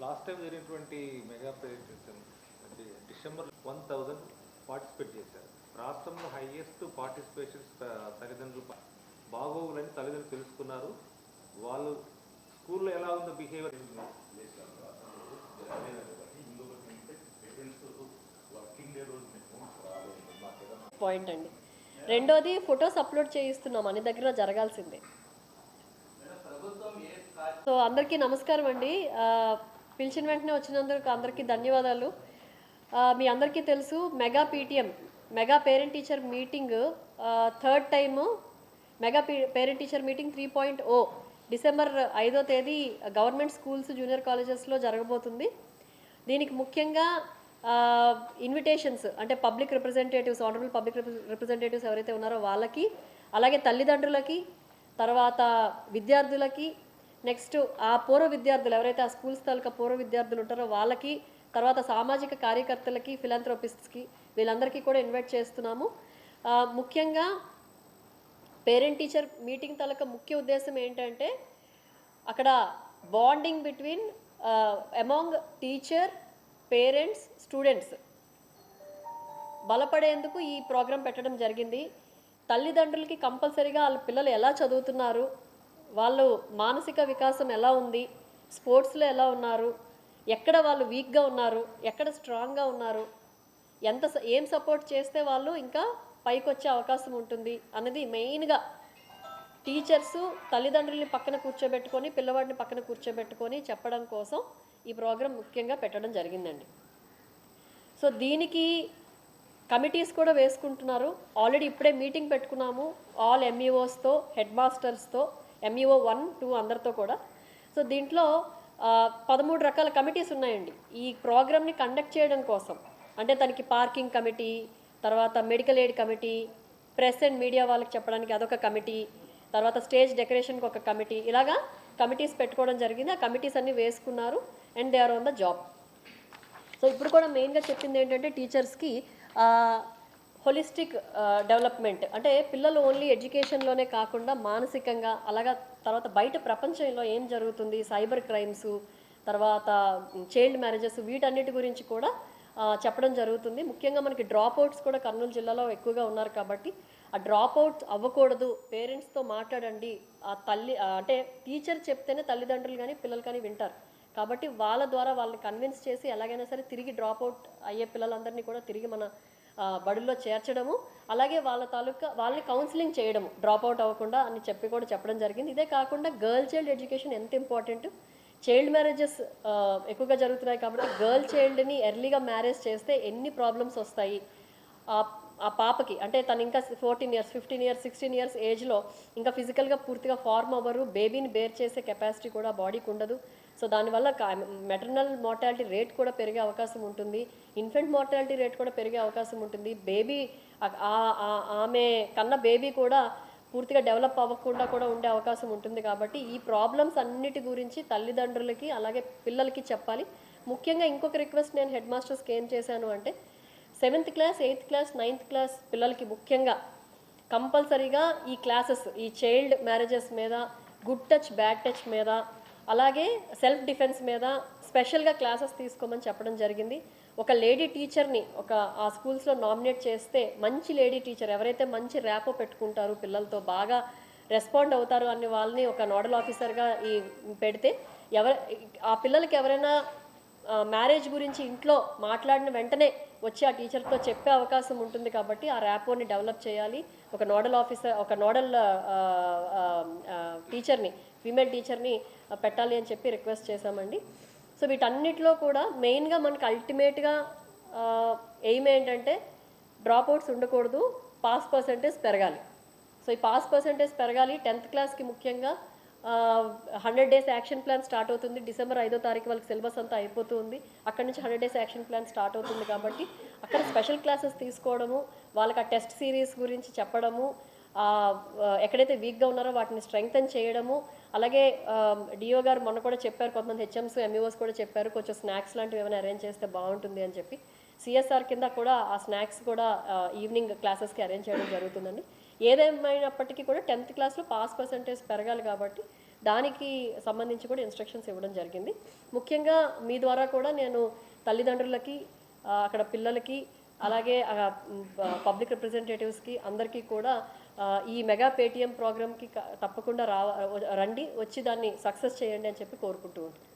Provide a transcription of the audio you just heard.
Last time జరిగినటువంటి mega presentation December one thousand participate చేశారు. రాష్ట్రంలో హైయెస్ట్ పార్టిసిపేషన్స్ తల్లిదండ్రులు బాగోగులని తల్లిదండ్రులు తెలుసుకున్నారు. వాళ్ళు స్కూల్లో ఎలా ఉందో బిహేవియర్ పాయింట్ అండి. రెండోది ఫొటోస్ అప్లోడ్ చేయిస్తున్నాం. అన్ని దగ్గర జరగాల్సిందే. సో అందరికీ నమస్కారం అండి. ఆ, పిలిచిన వెంటనే వచ్చినందుకు అందరికీ ధన్యవాదాలు. మీ అందరికీ తెలుసు mega PTM mega parent teacher meeting third time mega parent teacher meeting three point O December ఐదో తేదీ గవర్నమెంట్ స్కూల్స్ జూనియర్ కాలేజెస్లో జరగబోతుంది. దీనికి ముఖ్యంగా ఇన్విటేషన్స్ అంటే public representatives honourable public representatives ఎవరైతే ఉన్నారో వాళ్ళకి అలాగే తల్లిదండ్రులకి తర్వాత విద్యార్థులకి నెక్స్ట్ ఆ పూర్వ విద్యార్థులు ఎవరైతే ఆ స్కూల్స్ తాలూకా పూర్వ విద్యార్థులు ఉంటారో వాళ్ళకి తర్వాత సామాజిక కార్యకర్తలకి ఫిలాంథ్రోపిస్ట్స్కి వీళ్ళందరికీ కూడా ఇన్వైట్ చేస్తున్నాము. ముఖ్యంగా పేరెంట్ టీచర్ మీటింగ్ తాలూకా ముఖ్య ఉద్దేశం ఏంటంటే అక్కడ bonding between among teacher parents students బలపడేందుకు ఈ ప్రోగ్రాం పెట్టడం జరిగింది. తల్లిదండ్రులకి కంపల్సరీగా వాళ్ళ పిల్లలు ఎలా చదువుతున్నారు వాళ్ళు మానసిక వికాసం ఎలా ఉంది? స్పోర్ట్స్లో ఎలా ఉన్నారు? ఎక్కడ వాళ్ళు వీక్గా ఉన్నారు? ఎక్కడ స్ట్రాంగ్గా ఉన్నారు? ఎంత ఏం సపోర్ట్ చేస్తే వాళ్ళు ఇంకా పైకి వచ్చే అవకాశం ఉంటుంది అన్నది మెయిన్గా టీచర్స్ తల్లిదండ్రుల్ని పక్కన కూర్చోబెట్టుకొని పిల్లవాడిని పక్కన కూర్చోబెట్టుకొని చెప్పడం కోసం ఈ ప్రోగ్రాం ముఖ్యంగా పెట్టడం జరిగిందండి. సో దీనికి కమిటీస్ కూడా వేసుకుంటున్నారు. ఆల్రెడీ ఇప్పుడే మీటింగ్ పెట్టుకున్నాము. ఆల్ ఎంఈఓస్తో హెడ్ మాస్టర్స్తో ఎంఈఓ వన్ టూ అందరితో కూడా. సో దీంట్లో పదమూడు రకాల కమిటీస్ ఉన్నాయండి. ఈ ప్రోగ్రామ్ని కండక్ట్ చేయడం కోసం. అంటే తనకి పార్కింగ్ కమిటీ తర్వాత medical aid committee press and media వాళ్ళకి చెప్పడానికి అదొక కమిటీ తర్వాత స్టేజ్ డెకరేషన్కి ఒక కమిటీ. ఇలాగా కమిటీస్ పెట్టుకోవడం జరిగింది. ఆ కమిటీస్ అన్నీ వేసుకున్నారు. And they are on the job. So ఇప్పుడు కూడా మెయిన్గా చెప్పింది ఏంటంటే టీచర్స్కి హోలిస్టిక్ డెవలప్మెంట్ uh, అంటే పిల్లలు ఓన్లీ ఎడ్యుకేషన్లోనే కాకుండా మానసికంగా అలాగా తర్వాత బయట ప్రపంచంలో ఏం జరుగుతుంది సైబర్ క్రైమ్స్ తర్వాత చైల్డ్ మ్యారేజెస్ వీటన్నిటి గురించి కూడా చెప్పడం జరుగుతుంది. ముఖ్యంగా మనకి డ్రాప్ అవుట్స్ కూడా కర్నూలు జిల్లాలో ఎక్కువగా ఉన్నారు కాబట్టి ఆ డ్రాప్ అవుట్ అవ్వకూడదు. పేరెంట్స్తో మాట్లాడండి. ఆ తల్లి అంటే టీచర్ చెప్తేనే తల్లిదండ్రులు కానీ పిల్లలు కానీ వింటారు. కాబట్టి వాళ్ళ ద్వారా వాళ్ళని కన్విన్స్ చేసి ఎలాగైనా సరే తిరిగి డ్రాప్ అవుట్ అయ్యే పిల్లలందరినీ కూడా తిరిగి మన బడుల్లో చేర్చడము అలాగే వాళ్ళ తాలూకా వాళ్ళని కౌన్సిలింగ్ చేయడము. డ్రాప్ అవుట్ అవ్వకుండా అని చెప్పి కూడా చెప్పడం జరిగింది. ఇదే కాకుండా గర్ల్ చైల్డ్ ఎడ్యుకేషన్ ఎంత ఇంపార్టెంట్ చైల్డ్ మ్యారేజెస్ ఎక్కువగా జరుగుతున్నాయి కాబట్టి గర్ల్ చైల్డ్ని ఎర్లీగా మ్యారేజ్ చేస్తే ఎన్ని ప్రాబ్లమ్స్ వస్తాయి? ఆ- పాపకి అంటే తను ఇంకా fourteen years fifteen years sixteen years ఏజ్లో ఇంకా ఫిజికల్గా పూర్తిగా ఫార్మ్ అవ్వరు బేబీని బేర్ చేసే కెపాసిటీ కూడా బాడీకి ఉండదు. సో దానివల్ల మెటర్నల్ మార్టాలిటీ రేట్ కూడా పెరిగే అవకాశం ఉంటుంది. ఇన్ఫెంట్ మార్టాలిటీ రేట్ కూడా పెరిగే అవకాశం ఉంటుంది. బేబీ ఆమె కన్న బేబీ కూడా పూర్తిగా డెవలప్ అవ్వకుండా కూడా ఉండే అవకాశం ఉంటుంది కాబట్టి ఈ ప్రాబ్లమ్స్ అన్నిటి గురించి తల్లిదండ్రులకి అలాగే పిల్లలకి చెప్పాలి. ముఖ్యంగా ఇంకొక రిక్వెస్ట్ నేను హెడ్ మాస్టర్స్కి ఏం చేశాను అంటే seventh class eighth class ninth class పిల్లలకి ముఖ్యంగా కంపల్సరీగా ఈ క్లాసెస్ ఈ చైల్డ్ మ్యారేజెస్ మీద గుడ్ టచ్ బ్యాడ్ టచ్ మీద అలాగే సెల్ఫ్ డిఫెన్స్ మీద స్పెషల్గా క్లాసెస్ తీసుకోమని చెప్పడం జరిగింది. ఒక లేడీ టీచర్ని ఒక ఆ స్కూల్స్లో నామినేట్ చేస్తే మంచి లేడీ టీచర్ ఎవరైతే మంచి ర్యాపో పెట్టుకుంటారు పిల్లలతో బాగా రెస్పాండ్ అవుతారు అనే వాళ్ళని ఒక నోడల్ ఆఫీసర్గా ఈ పెడితే ఎవర ఆ పిల్లలకి ఎవరైనా మ్యారేజ్ గురించి ఇంట్లో మాట్లాడిన వెంటనే వచ్చి ఆ టీచర్తో చెప్పే అవకాశం ఉంటుంది కాబట్టి ఆ ర్యాపోని డెవలప్ చేయాలి. ఒక నోడల్ ఆఫీసర్ ఒక నోడల్ టీచర్ని ఫీమేల్ టీచర్ని పెట్టాలి అని చెప్పి రిక్వెస్ట్ చేశామండి. సో వీటన్నిటిలో కూడా మెయిన్గా మనకు అల్టిమేట్గా ఎయిమ్ ఏంటంటే డ్రాప్ అవుట్స్ ఉండకూడదు పాస్ పర్సంటేజ్ పెరగాలి. సో ఈ పాస్ పర్సంటేజ్ పెరగాలి టెన్త్ క్లాస్కి ముఖ్యంగా hundred days action plan start అవుతుంది. డిసెంబర్ ఐదో తారీఖు వాళ్ళకి సిలబస్ అంతా అయిపోతుంది. అక్కడ నుంచి hundred days action plan start అవుతుంది కాబట్టి అక్కడ స్పెషల్ క్లాసెస్ తీసుకోవడము వాళ్ళకి ఆ టెస్ట్ సిరీస్ గురించి చెప్పడము ఎక్కడైతే వీక్గా ఉన్నారో వాటిని స్ట్రెంగ్తన్ చేయడము అలాగే డిఓ గారు మొన్న కూడా చెప్పారు కొంతమంది హెచ్ఎంస్ ఎంఈఓస్ కూడా చెప్పారు కొంచెం స్నాక్స్ లాంటివి ఏమైనా అరేంజ్ చేస్తే బాగుంటుంది అని చెప్పి. సిఎస్ఆర్ కింద కూడా ఆ స్నాక్స్ కూడా ఈవినింగ్ క్లాసెస్కి అరేంజ్ చేయడం జరుగుతుందండి. ఏదేమైనప్పటికీ కూడా టెన్త్ క్లాస్లో పాస్ పర్సంటేజ్ పెరగాలి కాబట్టి దానికి సంబంధించి కూడా ఇన్స్ట్రక్షన్స్ ఇవ్వడం జరిగింది. ముఖ్యంగా మీ ద్వారా కూడా నేను తల్లిదండ్రులకి అక్కడ పిల్లలకి అలాగే పబ్లిక్ రిప్రజెంటేటివ్స్కి అందరికీ కూడా ఈ మెగా పేటిఎం ప్రోగ్రామ్కి తప్పకుండా రా రండి వచ్చి దాన్ని సక్సెస్ చేయండి అని చెప్పి కోరుకుంటూ ఉంటాను